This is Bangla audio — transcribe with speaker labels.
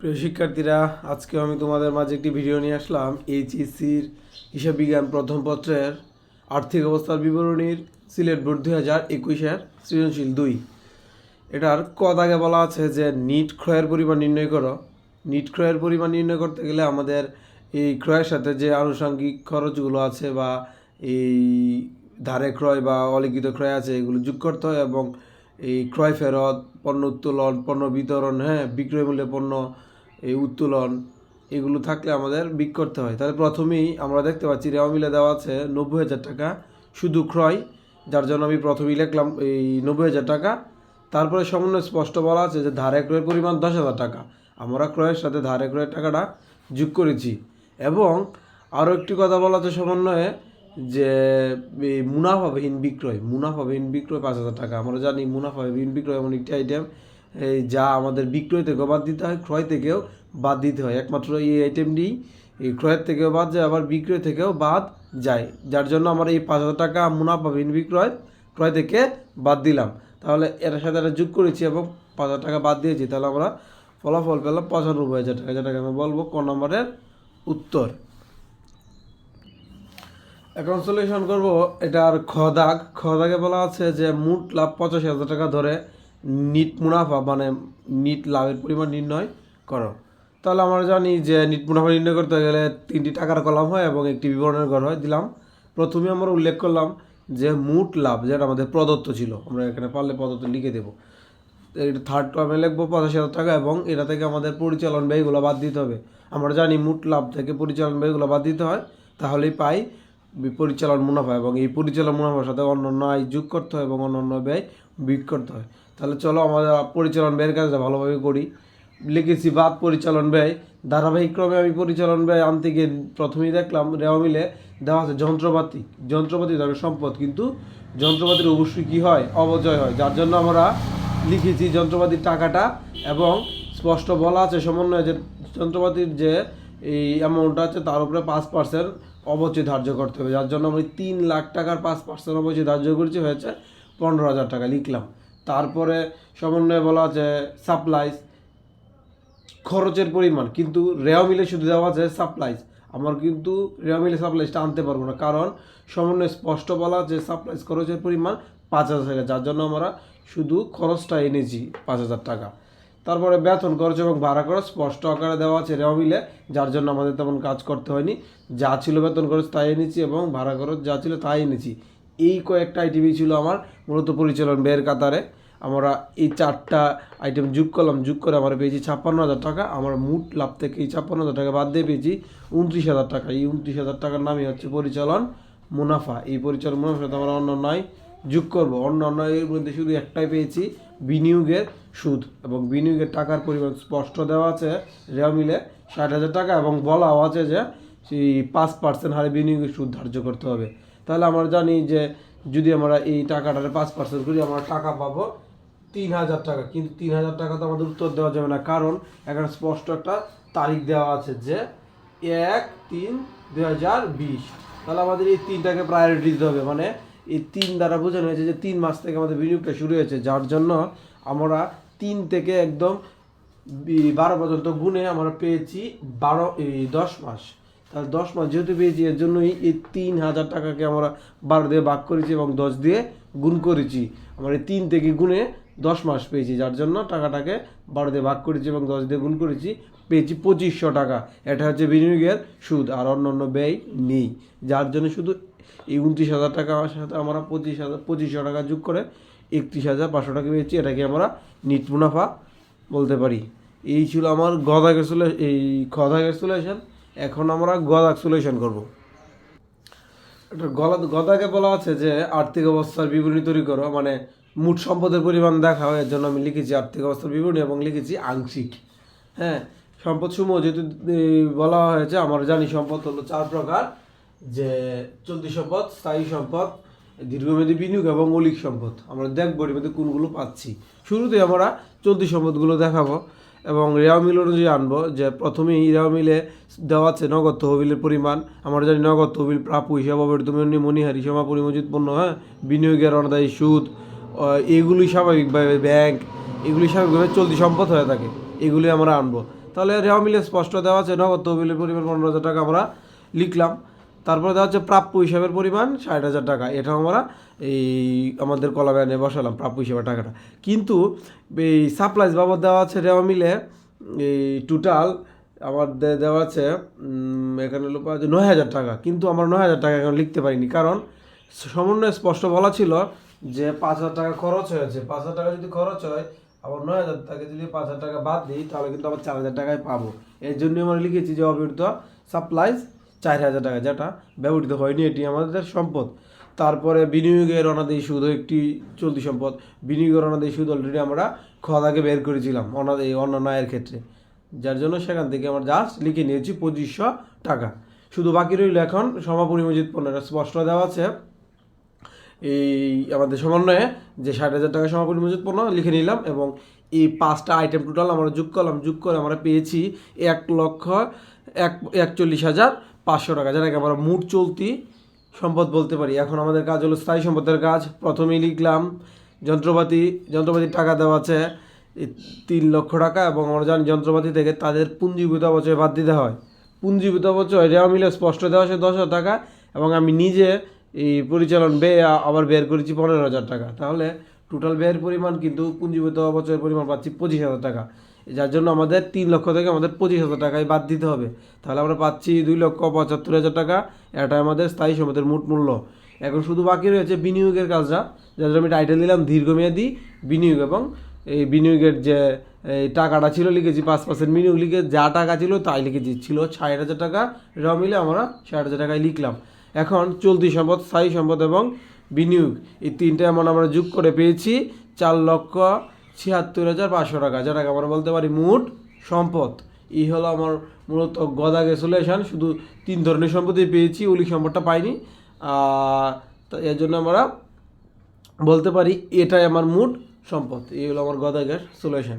Speaker 1: প্রিয় শিক্ষার্থীরা আজকে আমি তোমাদের মাঝে একটি ভিডিও নিয়ে আসলাম এইচএসসির হিসাব বিজ্ঞান প্রথম পত্রের আর্থিক অবস্থার বিবরণীর সিলেট বোর্ড দুই হাজার একুশের সৃজনশীল দুই। এটার ক দাগে বলা আছে যে, নিট ক্রয়ের পরিমাণ নির্ণয় করো। নিট ক্রয়ের পরিমাণ নির্ণয় করতে গেলে আমাদের এই ক্রয়ের সাথে যে আনুষঙ্গিক খরচগুলো আছে বা এই ধারে ক্রয় বা অলিখিত ক্রয় আছে, এগুলো যোগ করতে হয় এবং এই ক্রয় ফেরত, পণ্য উত্তোলন, পণ্য বিতরণ হ্যাঁ বিক্রয় মূল্যে পণ্য এই উত্তোলন এগুলো থাকলে আমাদের বিক করতে হয়। তাহলে প্রথমেই আমরা দেখতে পাচ্ছি রেওয়া মিলে দেওয়া আছে নব্বই হাজার টাকা শুধু ক্রয়, যার জন্য আমি প্রথমেই লিখলাম এই নব্বই হাজার টাকা। তারপরে সমন্বয় স্পষ্ট বলা আছে যে ধারে ক্রয়ের পরিমাণ দশ হাজার টাকা। আমরা ক্রয়ের সাথে ধারে ক্রয়ের টাকাটা যোগ করেছি। এবং আরও একটি কথা বলা আছে সমন্বয়ে যে মুনাফাবিহীন বিক্রয়। মুনাফাবিহীন বিক্রয় পাঁচ হাজার টাকা। আমরা জানি মুনাফাবিহীন বিক্রয় এমন একটি আইটেম যা আমাদের বিক্রয় থেকেও বাদ দিতে হয়, ক্রয় থেকেও বাদ দিতে হয়। একমাত্র এই আইটেমটি ক্রয়ের থেকেও বাদ যায়, আবার বিক্রয় থেকেও বাদ যায়। যার জন্য আমরা এই পাঁচ হাজার টাকা মুনাফাবিহীন বিক্রয়, ক্রয় থেকে বাদ দিলাম। তাহলে এর সাথে এটা যোগ করেছি এবং পাঁচ হাজার টাকা বাদ দিয়েছি। তাহলে আমরা ফলাফল পেলাম পঁচানব্বই হাজার টাকা, যেটাকে আমি বলব ক নম্বরের উত্তর। এখন সলিউশন করব এটার খদাগ খদাগে বলা আছে যে, মোট লাভ পঁচাশি হাজার টাকা ধরে নিট মুনাফা মানে নিট লাভের পরিমাণ নির্ণয় করো। তাহলে আমরা জানি যে নিট মুনাফা নির্ণয় করতে গেলে তিনটি টাকার কলাম হয় এবং একটি বিবরণের ঘর হয়, দিলাম। প্রথমে আমরা উল্লেখ করলাম যে মোট লাভ যেটা আমাদের প্রদত্ত ছিল, আমরা এখানে পারলে প্রদত্ত লিখে দেবো। এটা থার্ড টার্মে লিখব পঁচাশি হাজার টাকা এবং এটা থেকে আমাদের পরিচালন ব্যয়গুলো বাদ দিতে হবে। আমরা জানি মোট লাভ থেকে পরিচালন ব্যয়গুলো বাদ দিতে হয়, তাহলেই পাই পরিচালন মুনাফা এবং এই পরিচালন মুনাফার সাথে অন্যান্য আয় যোগ করতে হয় এবং অন্যান্য ব্যয় বিয়োগ করতে হয়। তাহলে চলো আমাদের পরিচালন ব্যয়ের কাজটা ভালোভাবে করি। লিখেছি বাদ পরিচালন ব্যয় ধারাবাহিক ক্রমে আমি পরিচালন ব্যয় আনতে গিয়ে প্রথমেই দেখলাম, রেওয়া মিলে দেওয়া আছে যন্ত্রপাতি। যন্ত্রপাতি ধরে সম্পদ, কিন্তু যন্ত্রপাতির অবশ্যই কী হয়? অবজয় হয়। যার জন্য আমরা লিখেছি যন্ত্রপাতির টাকাটা এবং স্পষ্ট বলা আছে সমন্বয়ে যে যন্ত্রপাতির যে এই অ্যামাউন্টটা আছে তার উপরে পাঁচ পার্সেন্ট অবচয় ধার্য করতে হবে। যার জন্য আমি তিন লাখ টাকার পাঁচ পার্সেন্ট অবচয় ধার্য করেছি, হয়েছে পনেরো হাজার টাকা। লিখলাম। তারপরে সমন্বয়ে বলা আছে সাপ্লাইজ খরচের পরিমাণ, কিন্তু রেওয়া মিলে শুধু দেওয়া আছে সাপ্লাইজ আমার কিন্তু রেওয়া মিলে সাপ্লাইজটা আনতে পারব না, কারণ সমন্বয়ে স্পষ্ট বলা যে সাপ্লাইজ খরচের পরিমাণ পাঁচ হাজার টাকা, যার জন্য আমরা শুধু খরচটা এনেছি পাঁচ হাজার টাকা। তারপরে বেতন, খরচ এবং ভাড়া খরচ স্পষ্ট আকারে দেওয়া আছে রেওয়া মিলে, যার জন্য আমাদের তেমন কাজ করতে হয়নি। যা ছিল বেতন খরচ তাই এনেছি এবং ভাড়া খরচ যা ছিল তাই এনেছি। এই কয়েকটা আইটেমই ছিল আমার মূলত পরিচালন ব্যয়ের কাতারে। আমরা এই চারটা আইটেম যোগ করলাম, যোগ করে আমরা পেয়েছি ছাপ্পান্ন হাজার টাকা। আমার মোট লাভ থেকে এই ছাপ্পান্ন হাজার টাকা বাদ দিয়ে পেয়েছি উনত্রিশ হাজার টাকা। এই উনত্রিশ হাজার টাকার নামই হচ্ছে পরিচালন মুনাফা। এই পরিচালন মুনাফার সাথে আমরা অন্য নয় যোগ করব। অন্য অন্য এর মধ্যে শুধু একটাই পেয়েছি বিনিয়োগের সুদ এবং বিনিয়োগের টাকার পরিমাণ স্পষ্ট দেওয়া আছে। রেওয়া মিলে ষাট হাজার টাকা এবং বলাও আছে যে সেই পাঁচ পার্সেন্ট হারে বিনিয়োগের সুদ ধার্য করতে হবে। তাহলে আমরা জানি যে যদি আমরা এই টাকাটারে পাঁচ পার্সেন্ট করি, আমরা টাকা পাবো তিন হাজার টাকা, কিন্তু তিন হাজার টাকা তো আমাদের উত্তর দেওয়া যাবে না, কারণ এখানে স্পষ্ট একটা তারিখ দেওয়া আছে যে এক তিন দুই হাজার বিশ। তাহলে আমাদের এই তিনটাকে প্রায়োরিটি দিতে হবে মানে এই তিন দ্বারা বোঝানো হয়েছে যে তিন মাস থেকে আমাদের বিনিয়োগটা শুরু হয়েছে, যার জন্য আমরা তিন থেকে একদম বারো পর্যন্ত গুণে আমরা পেয়েছি বারো, এই দশ মাস। তাহলে দশ মাস যেহেতু পেয়েছি, এর জন্যই এই তিন হাজার টাকাকে আমরা বারো দিয়ে ভাগ করেছি এবং দশ দিয়ে গুণ করেছি। আমরা এই তিন থেকে গুণে দশ মাস পেয়েছি, যার জন্য টাকাটাকে বারো দিয়ে ভাগ করেছি এবং দশ দিয়ে গুণ করেছি, পেয়েছি পঁচিশশো টাকা। এটা হচ্ছে বিনিয়োগের সুদ, আর অন্য অন্য ব্যয় নেই। যার জন্য শুধু এই উনত্রিশ হাজার টাকা সাথে আমরা পঁচিশ হাজার, পঁচিশশো টাকা যোগ করে একত্রিশ হাজার পাঁচশো টাকা পেয়েছি এটাকে আমরা নিট মুনাফা বলতে পারি? এই ছিল আমার গদাগের সোলে এই খদাগের সোলেশন এখন আমরা গদাগ করব। এটা গলা, গদাকে বলা আছে যে, আর্থিক অবস্থার বিবরণী তৈরি করো মানে মোট সম্পদের পরিমাণ দেখাও এর জন্য আমি লিখেছি আর্থিক অবস্থার বিবরণী এবং লিখেছি আংশিক। হ্যাঁ সম্পদ সমূহ যেহেতু বলা হয়েছে, আমরা জানি সম্পদ হলো চার প্রকার, যে চলতি সম্পদ, স্থায়ী সম্পদ, দীর্ঘমেয়াদী বিনিয়োগ এবং মৌলিক সম্পদ। আমরা দেখব এর মধ্যে কোনগুলো পাচ্ছি। শুরুতে আমরা চলতি সম্পদগুলো দেখাবো এবং রেওয়া মিল অনুযায়ী আনব, যে প্রথমেই রেওয়া মিলে দেওয়া আছে নগদ তহবিলের পরিমাণ। আমরা জানি নগদ তহবিল প্রাপ্য হিসাব অবর্তম মনিহারি সমাপরি মজুদ পণ্য হ্যাঁ বিনিয়োগের অনাদায়ী সুদ এগুলি স্বাভাবিকভাবে ব্যাংক এগুলি স্বাভাবিকভাবে চলতি সম্পদ হয়ে থাকে। এগুলি আমরা আনব। তাহলে রেওয়া মিলে স্পষ্ট দেওয়া আছে, নগদ তহবিলের পরিমাণ পনেরো হাজার টাকা আমরা লিখলাম। তারপরে দেওয়া হচ্ছে প্রাপ্য হিসাবের পরিমাণ ষাট হাজার টাকা। এটা আমরা এই আমাদের কলা ব্যানে বসালাম, প্রাপ্য হিসাবের টাকাটা। কিন্তু এই সাপ্লাইজ বাবদ দেওয়া আছে রেওয়া মিলে, এই টোটাল আমার দেওয়া আছে এখানে যায় নয় হাজার টাকা। কিন্তু আমরা নয় হাজার টাকা এখন লিখতে পারিনি। কারণ সমন্বয়ে স্পষ্ট বলা ছিল যে পাঁচ হাজার টাকা খরচ হয়েছে, পাঁচ হাজার টাকা যদি খরচ হয়, আবার নয় হাজার টাকা যদি পাঁচ হাজার টাকা বাদ দিই, তাহলে কিন্তু আবার চার হাজার টাকায় পাবো। এর জন্য আমরা লিখেছি যে অব্যবহৃত সাপ্লাইজ চার হাজার টাকা, যেটা ব্যবহৃত হয়নি, এটি আমাদের সম্পদ। তারপরে বিনিয়োগের অনাদায়ী সুদ একটি চলতি সম্পদ। বিনিয়োগের অনাদায়ী সুদ অলরেডি আমরা খদাকে বের করেছিলাম অনাদায়ী অন্যান্য আয়ের ক্ষেত্রে। যার জন্য সেখান থেকে আমরা জাস্ট লিখে নিয়েছি পঁচিশশো টাকা। শুধু বাকি রইল এখন সমাপরিমোজিত পণ্যের স্পষ্ট দেওয়া আছে। এই আমাদের সমন্বয়ে যে ষাট হাজার টাকা সমাপনী মজুদ পণ্য লিখে নিলাম এবং এই পাঁচটা আইটেম টোটাল আমরা যোগ করলাম, যোগ করে আমরা পেয়েছি এক লক্ষ এক, একচল্লিশ হাজার পাঁচশো টাকা। যেটাকে আমরা মুঠ চলতি সম্পদ বলতে পারি। এখন আমাদের কাজ হলো স্থায়ী সম্পদের কাজ। প্রথমেই লিখলাম, যন্ত্রপাতি, যন্ত্রপাতির টাকা দেওয়া আছে তিন লক্ষ টাকা এবং আমরা জানি যন্ত্রপাতি থেকে তাদের পুঞ্জীভূত অবচয় বাদ দিতে হয়। পুঞ্জীভূত অবচয় রেওয়া মিলে স্পষ্ট দেওয়া আছে দশ টাকা এবং আমি নিজে এই পরিচালন ব্যয় আবার বের করেছি পনেরো হাজার টাকা। তাহলে টোটাল ব্যয়ের পরিমাণ কিন্তু পুঞ্জীভূত অবচয়ের পরিমাণ পাচ্ছি পঁচিশ হাজার টাকা। যার জন্য আমাদের তিন লক্ষ থেকে আমাদের পঁচিশ হাজার টাকায় বাদ দিতে হবে। তাহলে আমরা পাচ্ছি দুই লক্ষ পঁচাত্তর হাজার টাকা। এটা আমাদের স্থায়ী সম্পদের মোট মূল্য। এখন শুধু বাকি রয়েছে বিনিয়োগের কাজটা। যার জন্য আমি টাইটেল দিলাম দীর্ঘমেয়াদী বিনিয়োগ এবং এই বিনিয়োগের যে, এই টাকাটা ছিল লিখেছি পাঁচ পার্সেন্ট বিনিয়োগ লিখে যা টাকা ছিল তাই লিখেছি। ছিল ষাট হাজার টাকা। র মিলে আমরা ষাট হাজার টাকায় লিখলাম। এখন চলতি সম্পদ, স্থায়ী সম্পদ এবং বিনিয়োগ। এই তিনটে এমন আমরা যোগ করে পেয়েছি চার লক্ষ ছিয়াত্তর হাজার পাঁচশো টাকা। যেটাকে আমরা বলতে পারি মোট সম্পদ। এই হলো আমার মূলত গদা গ্যাসুলেশন শুধু তিন ধরনের সম্পদই পেয়েছি উলিক সম্পদটা পাইনি। এর জন্য আমরা বলতে পারি এটাই আমার মোট সম্পদ। এই হলো আমার গদা গ্যাস সলিউশন